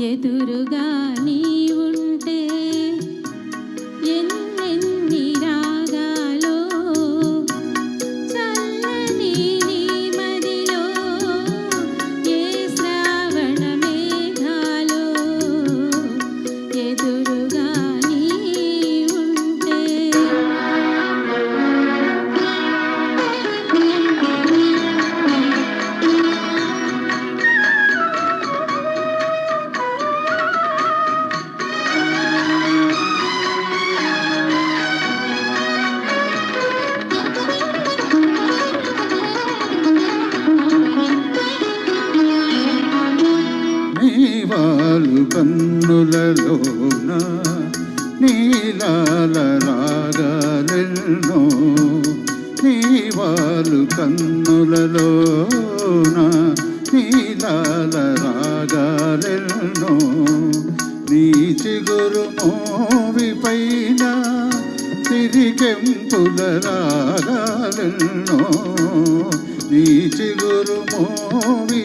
ఎదురుగా నీ నీవాలు కన్నులలోన నీలాల రాగాలెన్నో నీవాలు కన్నులలోన నీలాల రాగాలెన్నో నీ చిగురు మోవి పైన తిరిగెంపుల రాగాలెన్నో నీ చిగురు మోవి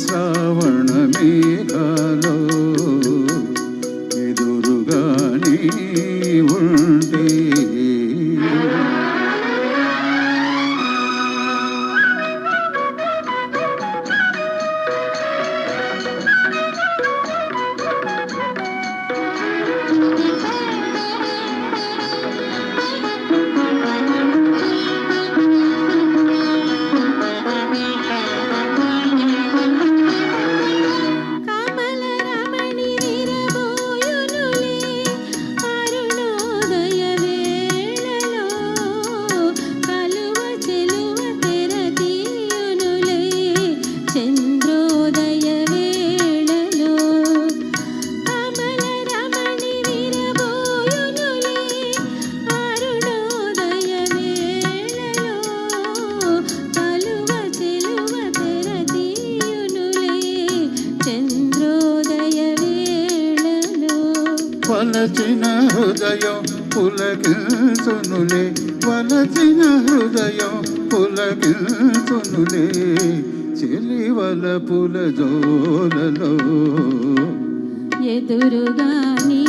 శ్రావణ మేఘాలో ఎదురుగా నీ ఉంటే వలచిన హృదయం పులకిల్చునులే వలచిన హృదయం పులకిల్చునులే చిలివల పుల జోలలో ఎదురుగా నీ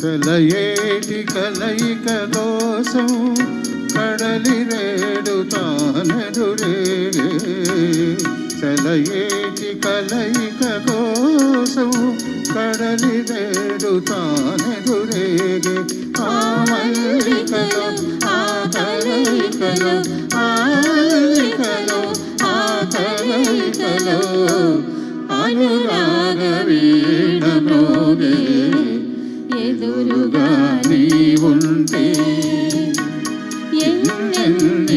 కలయేటి కలయిక దోషం కడలి రేడు తానెదురేగే కలయేటి కలయిక కోసం కడలి రేడు తానెదురేగే ఆ మల్లికలో ఆ కలయికలో ఆ మల్లికలో ఆ కలయికలో అనురాగ వీణ మోగే ఎదురుగా నీ ఉంటే ఎన్నెన్ని